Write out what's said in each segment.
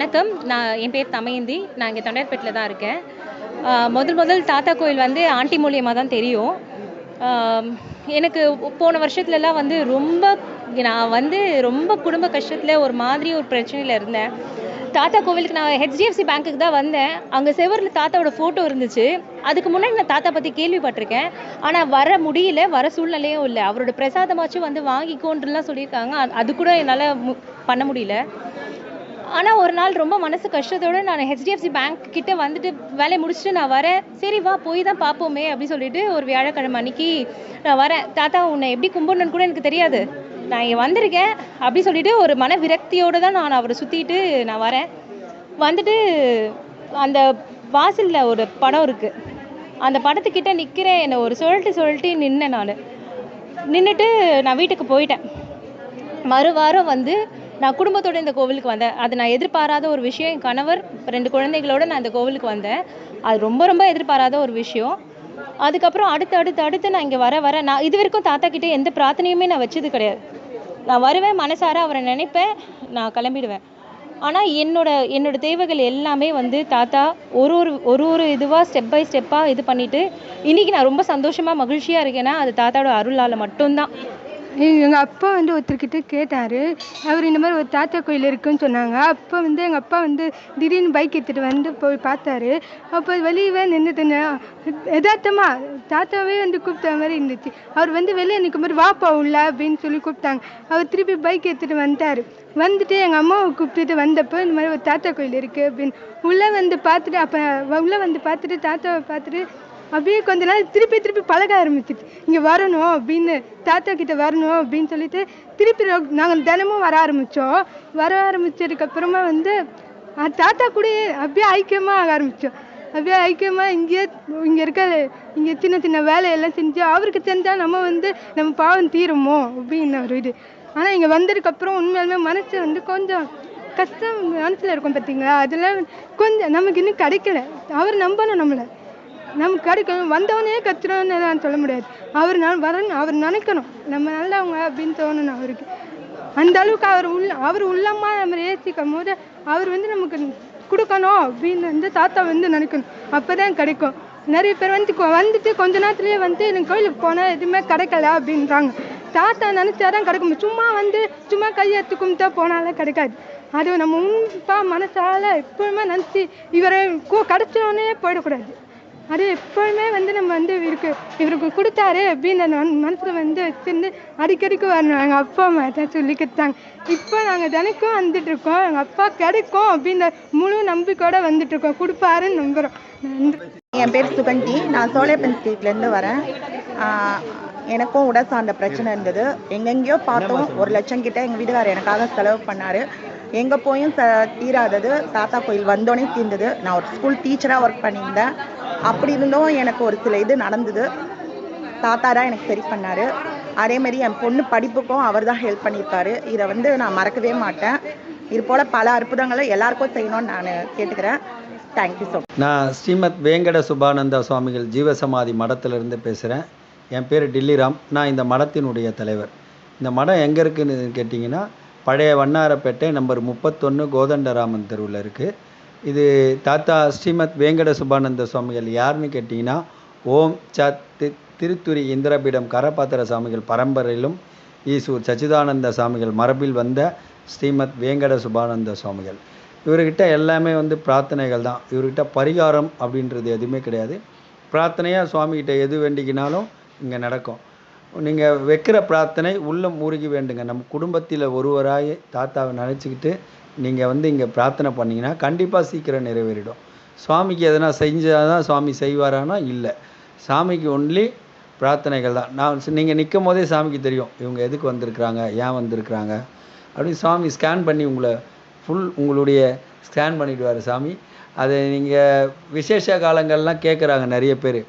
வணக்கம். நான் என் பேர் தமயந்தி. நான் இங்கே தொண்டையார்பேட்டில் தான் இருக்கேன். முதல் முதல் தாத்தா கோயில் வந்து ஆண்டி மூலியமாக தான் தெரியும். எனக்கு போன வருஷத்துலலாம் வந்து ரொம்ப நான் வந்து ரொம்ப குடும்ப கஷ்டத்தில் ஒரு மாதிரி ஒரு பிரச்சனையில் இருந்தேன். தாத்தா கோவிலுக்கு நான் ஹெச்டிஎஃப்சி பேங்க்குக்கு தான் வந்தேன். அங்கே செவரில் தாத்தாவோட ஃபோட்டோ இருந்துச்சு. அதுக்கு முன்னாடி நான் தாத்தா பற்றி கேள்விப்பட்டிருக்கேன். ஆனால் வர முடியல வர சூழ்நிலையும் இல்லை. அவரோட பிரசாதமாச்சும் வந்து வாங்கிக்கோன்றலாம் சொல்லியிருக்காங்க. அது- அது கூட என்னால் பண்ண முடியல. ஆனால் ஒரு நாள் ரொம்ப மனசு கஷ்டத்தோட நான் ஹெச்டிஎஃப்சி பேங்க் கிட்ட வந்துட்டு வேலையை முடிச்சுட்டு நான் வரேன். சரி வா போய் தான் பார்ப்போமே அப்படின்னு சொல்லிட்டு ஒரு வியாழக்கிழமை அன்னைக்கு நான் வரேன். தாத்தா உன்னை எப்படி கும்பிடணும்னு கூட எனக்கு தெரியாது. நான் இங்கே வந்திருக்கேன் அப்படி சொல்லிட்டு ஒரு மன விரக்தியோடு தான் நான் அவரை சுற்றிட்டு நான் வரேன். வந்துட்டு அந்த வாசலில் ஒரு படம் இருக்குது அந்த படத்துக்கிட்ட நிற்கிறேன் என்னை ஒரு சொல்லிட்டு சொல்லிட்டு நின்னேன் நான். நின்றுட்டு நான் வீட்டுக்கு போயிட்டேன். மறு வாரம் வந்து நான் குடும்பத்தோட இந்த கோவிலுக்கு வந்தேன். அது நான் எதிர்பாராத ஒரு விஷயம். என் கணவர் ரெண்டு குழந்தைகளோட நான் இந்த கோவிலுக்கு வந்தேன். அது ரொம்ப ரொம்ப எதிர்பாராத ஒரு விஷயம். அதுக்கப்புறம் அடுத்து அடுத்து அடுத்து நான் இங்கே வர வர நான் இது வரைக்கும் தாத்தா கிட்டே எந்த பிரார்த்தனையுமே நான் வச்சது கிடையாது. நான் வருவேன் மனசார அவரை நினைப்பேன் நான் கிளம்பிடுவேன். ஆனால் என்னோட என்னோட தேவைகள் எல்லாமே வந்து தாத்தா ஒரு ஒரு ஒரு ஒரு இதுவாக ஸ்டெப் பை ஸ்டெப்பாக இது பண்ணிவிட்டு இன்றைக்கி நான் ரொம்ப சந்தோஷமாக மகிழ்ச்சியாக இருக்கேன்னா அது தாத்தாவோட அருளால் மட்டும்தான். எங்கள் அப்பா வந்து ஒருத்தர்கிட்ட கேட்டார். அவர் இந்த மாதிரி ஒரு தாத்தா கோயில் இருக்குன்னு சொன்னாங்க. அப்போ வந்து எங்கள் அப்பா வந்து திடீர்னு பைக் எடுத்துகிட்டு வந்து போய் பார்த்தாரு. அப்போ வெளியவே நின்றுட்டு எதார்த்தமாக தாத்தாவே வந்து கூப்பிட்ட மாதிரி இருந்துச்சு. அவர் வந்து வெளியே நிற்கும் போது வாப்பா உள்ள அப்படின்னு சொல்லி கூப்பிட்டாங்க. அவர் திருப்பி பைக் எடுத்துகிட்டு வந்துட்டார். வந்துட்டு எங்கள் அம்மாவை கூப்பிட்டுட்டு வந்தப்போ இந்த மாதிரி ஒரு தாத்தா கோயில் இருக்குது அப்படின்னு. உள்ளே வந்து பார்த்துட்டு அப்போ உள்ளே வந்து பார்த்துட்டு தாத்தாவை பார்த்துட்டு அப்படியே கொஞ்ச நாள் திருப்பி திருப்பி பழக ஆரம்பிச்சிட்டு இங்கே வரணும் அப்படின்னு தாத்தா கிட்ட வரணும் அப்படின்னு சொல்லிட்டு திருப்பி நாங்கள் தினமும் வர ஆரம்பித்தோம் வர ஆரம்பித்ததுக்கப்புறமா வந்து தாத்தா கூட அப்படியே ஐக்கியமாக ஆக ஆரம்பித்தோம் அப்படியே ஐக்கியமாக இங்கேயே இங்கே இருக்க இங்கே சின்ன சின்ன வேலையெல்லாம் செஞ்சு அவருக்கு தெரிஞ்சால் நம்ம வந்து நம்ம பாவம் தீருமோ? அப்படின்னு ஒரு இது. ஆனால் இங்கே வந்ததுக்கப்புறம் உண்மையாலுமே மனசு வந்து கொஞ்சம் கஷ்டம் மனசில் இருக்கும் பார்த்தீங்களா அதெல்லாம் கொஞ்சம் நமக்கு இன்னும் கிடைக்கல. அவர் நம்பணும் நம்மளை. நமக்கு கிடைக்கணும். வந்தவனே கத்துறோன்னு தான் சொல்ல முடியாது. அவர் நான் வரணும் அவர் நினைக்கணும். நம்ம நல்லவங்க அப்படின்னு தோணணும் அவருக்கு. அந்த அளவுக்கு அவர் உள்ள அவர் உள்ளமா நம்ம ஏற்றிக்கும் போது அவர் வந்து நமக்கு கொடுக்கணும் அப்படின்னு வந்து தாத்தா வந்து நினைக்கணும். அப்போ தான் கிடைக்கும். நிறைய பேர் வந்து வந்துட்டு கொஞ்ச நேரத்துலேயே வந்து எனக்கு கோயிலுக்கு போனால் எதுவுமே கிடைக்கல அப்படின்றாங்க. தாத்தா நினச்சாதான் கிடைக்கும். சும்மா வந்து சும்மா கையெடுத்து கும்பிட்டா போனாலும் கிடைக்காது. அது நம்ம உண்பா மனசால எப்பவுமே நினச்சி இவரை கு- போயிடக்கூடாது. அது எப்பவுமே வந்து நம்ம வந்து இவருக்கு இவருக்கு கொடுத்தாரு அப்படின்னு அந்த மனசில் வந்து வச்சுருந்து அடிக்கடிக்கு வரணும். எங்கள் அப்பா அம்மா தான் சொல்லி கொடுத்தாங்க இப்போ நாங்கள் தினைக்கும் வந்துட்டுருக்கோம். எங்கள் அப்பா கிடைக்கும் அப்படின்ற முழு நம்பிக்கையோட வந்துட்டுருக்கோம். கொடுப்பாருன்னு நம்புகிறோம் நன்றி. என் பேர் சுகண்டி நான் சோலைப்பன் ஸ்ட்ரீட்லேருந்து வரேன். எனக்கும் உடல் சார்ந்த பிரச்சனை இருந்தது. எங்கெங்கேயோ பார்த்தோம். ஒரு லட்சம் கிட்ட எங்கள் வீட்டுக்காரர் எனக்காக செலவு பண்ணார். எங்கே போயும் ச தீராதது. தாத்தா கோயில் வந்தோடனே தீர்ந்தது நான் ஒரு ஸ்கூல் டீச்சராக ஒர்க் பண்ணியிருந்தேன். அப்படி இருந்தும் எனக்கு ஒரு சில இது நடந்தது. தாத்தா தான் எனக்கு சரி பண்ணார். அதே மாதிரி என் பொண்ணு படிப்புக்கும் அவர் தான் ஹெல்ப் பண்ணியிருக்காரு இதை வந்து நான் மறக்கவே மாட்டேன். இது போல் பல அற்புதங்களை எல்லாருக்கும் செய்யணும்னு நான் கேட்டுக்கிறேன். தேங்க்யூ ஸோ நான் ஸ்ரீமத் வேங்கட சுபானந்தா சுவாமிகள் ஜீவசமாதி மடத்திலிருந்து பேசுகிறேன் என் பேர் டில்லிராம். நான் இந்த மடத்தினுடைய தலைவர். இந்த மடம் எங்கே இருக்குன்னு கேட்டிங்கன்னா பழைய வண்ணாரப்பேட்டை நம்பர் முப்பத்தொன்று கோதண்டராமன் தெருவில் இருக்குது இது தாத்தா ஸ்ரீமத் வேங்கட சுபானந்த சுவாமிகள் யாருன்னு கேட்டிங்கன்னா ஓம் சத் தி- திருத்துரி இந்திரபீடம் கரபாத்திர சாமிகள் பரம்பரையிலும் ஈசூர் சச்சிதானந்த சாமிகள் மரபில் வந்த ஸ்ரீமத் வேங்கட சுபானந்த சுவாமிகள். இவர்கிட்ட எல்லாமே வந்து பிரார்த்தனைகள் தான். இவர்கிட்ட பரிகாரம் அப்படின்றது எதுவுமே கிடையாது. பிரார்த்தனையாக சுவாமிகிட்ட எது வேண்டிக்கினாலும் இங்கே நடக்கும். நீங்கள் வைக்கிற பிரார்த்தனை உள்ளம் உருகி வேண்டுங்க. நம்ம குடும்பத்தில் ஒருவராகி தாத்தாவை நினச்சிக்கிட்டு நீங்கள் வந்து இங்கே பிரார்த்தனை பண்ணிங்கன்னா கண்டிப்பாக சீக்கிரம் நிறைவேறிடும். சுவாமிக்கு எதனா செஞ்சால் தான் சுவாமி செய்வாரானா? இல்லை. சாமிக்கு ஒன்லி பிரார்த்தனைகள் தான். நான் நீங்கள் நிற்கும் போதே சாமிக்கு தெரியும். இவங்க எதுக்கு வந்திருக்கிறாங்க? ஏன் வந்திருக்கிறாங்க? அப்படின்னு சாமி ஸ்கேன் பண்ணி உங்களை ஃபுல் உங்களுடைய ஸ்கேன் பண்ணிடுவார் சாமி. அதை நீங்கள் விசேஷ காலங்கள்லாம் கேட்குறாங்க நிறைய பேர்.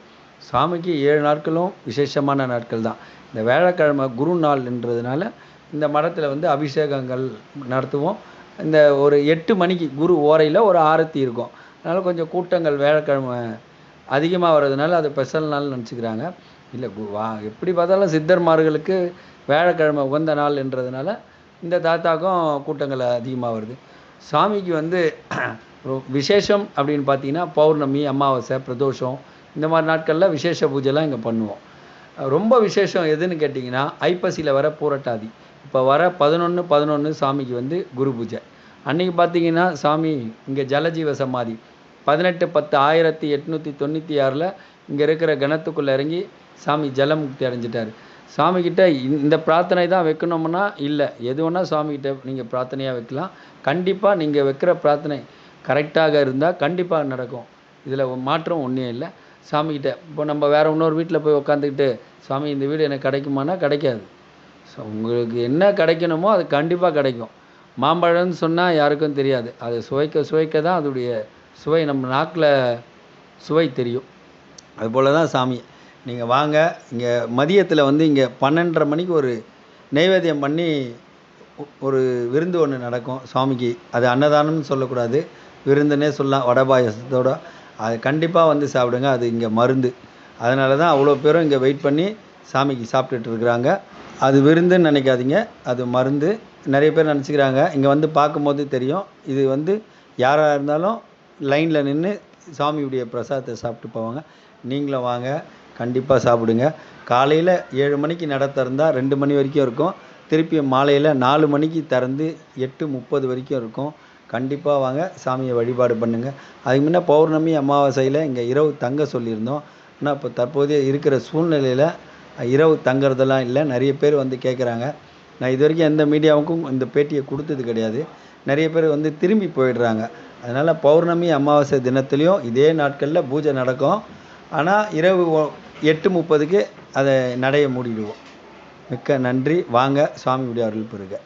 சாமிக்கு ஏழு நாட்களும் விசேஷமான நாட்கள் தான். இந்த வியாழக்கிழமை குரு நாள்ன்றதுனால இந்த மடத்தில் வந்து அபிஷேகங்கள் நடத்துவோம். இந்த ஒரு எட்டு மணிக்கு குரு ஓரையில் ஒரு ஆரத்தி இருக்கும். அதனால் கொஞ்சம் கூட்டங்கள் வியாழக்கிழமை அதிகமாக வர்றதுனால அது ஸ்பெஷல் நாள் நினச்சிக்கிறாங்க. இல்லை வா எப்படி பார்த்தாலும் சித்தர்மார்களுக்கு வியாழக்கிழமை உகந்த நாள் என்றதுனால இந்த தாத்தாக்கும் கூட்டங்கள் அதிகமாக வருது. சாமிக்கு வந்து விசேஷம் அப்படின்னு பார்த்தீங்கன்னா பௌர்ணமி அமாவாசை பிரதோஷம் இந்த மாதிரி நாட்களில் விசேஷ பூஜைலாம் இங்கே பண்ணுவோம். ரொம்ப விசேஷம் எதுன்னு கேட்டிங்கன்னா ஐப்பசியில் வர பூரட்டாதி. இப்போ வர பதினொன்று பதினொன்று சாமிக்கு வந்து குரு பூஜை. அன்றைக்கி பார்த்தீங்கன்னா சாமி இங்கே ஜலஜீவ சமாதி. பதினெட்டு பத்து ஆயிரத்தி எட்நூற்றி தொண்ணூற்றி ஆறில் இங்கே இருக்கிற கணத்துக்குள்ளே இறங்கி சாமி ஜலமுக்தி அடைஞ்சிட்டார். சாமிக்கிட்ட இந்த பிரார்த்தனை தான் வைக்கணும்னா இல்லை. எது வேணால் சாமிக்கிட்ட நீங்கள் பிரார்த்தனையாக வைக்கலாம். கண்டிப்பாக நீங்கள் வைக்கிற பிரார்த்தனை கரெக்டாக இருந்தால் கண்டிப்பாக நடக்கும். இதில் மாற்றம் ஒன்றும் இல்லை. சாமிக்கிட்ட இப்போ நம்ம வேறு இன்னொரு வீட்டில் போய் உட்காந்துக்கிட்டு சாமி இந்த வீடு எனக்கு கிடைக்குமானா கிடைக்காது. ஸோ உங்களுக்கு என்ன கிடைக்கணுமோ அது கண்டிப்பாக கிடைக்கும். மாம்பழம்னு சொன்னால் யாருக்கும் தெரியாது. அது சுவைக்க சுவைக்க தான் அதோடைய சுவை நம்ம நாக்கில் சுவை தெரியும். அதுபோல் தான் சாமி. நீங்கள் வாங்க இங்கே மதியத்தில் வந்து இங்கே பன்னெண்டரை மணிக்கு ஒரு நைவேத்தியம் பண்ணி ஒரு விருந்து ஒன்று நடக்கும் சுவாமிக்கு அது அன்னதானம்னு சொல்லக்கூடாது. விருந்துன்னே சொல்லலாம் வடபாயசத்தோட அது கண்டிப்பாக வந்து சாப்பிடுங்க. அது இங்கே மருந்து. அதனால தான் அவ்வளோ பேரும் இங்கே வெயிட் பண்ணி சாமிக்கு சாப்பிட்டுட்டு இருக்கிறாங்க. அது விருந்துன்னு நினைக்காதீங்க. அது மருந்து. நிறைய பேர் நினச்சிக்கிறாங்க. இங்கே வந்து பார்க்கும்போது தெரியும். இது வந்து யாராக இருந்தாலும் லைனில் நின்று சாமியுடைய பிரசாதத்தை சாப்பிட்டு போவாங்க. நீங்களும் வாங்க. கண்டிப்பாக சாப்பிடுங்க. காலையில் ஏழு மணிக்கு நட திறந்தால் ரெண்டு மணி வரைக்கும் இருக்கும். திருப்பி மாலையில் நாலு மணிக்கு திறந்து எட்டு முப்பது வரைக்கும் இருக்கும். கண்டிப்பாக வாங்க. சாமியை வழிபாடு பண்ணுங்கள் அதுக்கு முன்னே பௌர்ணமி அமாவாசையில் இங்கே இரவு தங்க சொல்லியிருந்தோம். ஆனால் இப்போ தற்போதைய இருக்கிற சூழ்நிலையில் இரவு தங்குறதெல்லாம் இல்லை. நிறைய பேர் வந்து கேட்குறாங்க நான் இது வரைக்கும் எந்த மீடியாவுக்கும் இந்த பேட்டியை கொடுத்தது கிடையாது. நிறைய பேர் வந்து திரும்பி போயிடுறாங்க. அதனால் பௌர்ணமி அமாவாசை தினத்துலேயும் இதே நாட்களில் பூஜை நடக்கும். ஆனால் இரவு எட்டு முப்பதுக்கு அதை நடைய மூடிடுவோம். மிக்க நன்றி. வாங்க சுவாமியுடைய அருள் பெறுக.